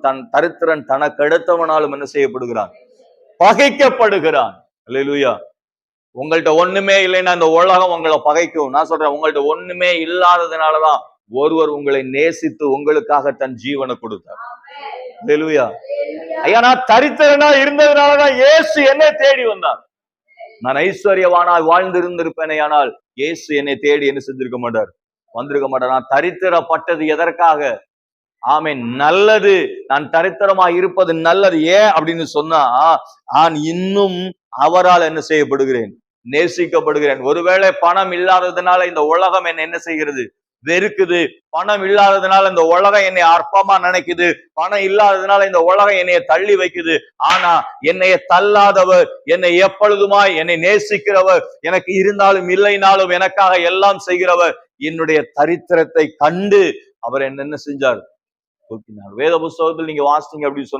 தன் தரித்திரன் தனக்கு அடுத்தவனாலும் என்ன செய்யப்படுகிறான்? பகைக்கப்படுகிறான். அல்லேலூயா. உங்கள்கிட்ட ஒண்ணுமே இல்லைன்னா இந்த உலகம் உங்களை பகைக்கும். நான் சொல்றேன் உங்கள்கிட்ட ஒண்ணுமே இல்லாததுனாலதான் ஒருவர் உங்களை நேசித்து உங்களுக்காக தன் ஜீவனை கொடுத்தார். அல்லேலூயா. ஐயா நான் தரித்திரனா இருந்ததுனாலதான் இயேசு என்னை தேடி வந்தார். நான் ஐஸ்வர்யவானாய் வாழ்ந்திருந்திருப்பேனே ஆனால் இயேசு என்னை தேடி என்ன செஞ்சிருக்க மாட்டார்? வந்திருக்க மாட்டார். நான் தரித்திரப்பட்டது எதற்காக? ஆமே நல்லது. நான் தரித்திரமா இருப்பது நல்லது. ஏன் அப்படின்னு சொன்னா நான் இன்னும் அவரால் என்ன செய்யப்படுகிறேன்? நேசிக்கப்படுகிறேன். ஒருவேளை பணம் இல்லாததுனால இந்த உலகம் என்ன என்ன செய்கிறது? வெறுக்குது. பணம் இல்லாததுனால இந்த உலகம் என்னை அற்பமா நினைக்குது. பணம் இல்லாததுனால இந்த உலகம் என்னைய தள்ளி வைக்குது. ஆனா என்னைய தள்ளாதவர் என்னை எப்பொழுதுமாய் என்னை நேசிக்கிறவர் எனக்கு இருந்தாலும் இல்லைனாலும் எனக்காக எல்லாம் செய்கிறவர் என்னுடைய தரித்திரத்தை கண்டு அவர் என்னென்ன செஞ்சார்? தூக்கினார் வேத புஸ்தகத்தில் நீங்க வாசிங்க அப்படின்னு சொன்னா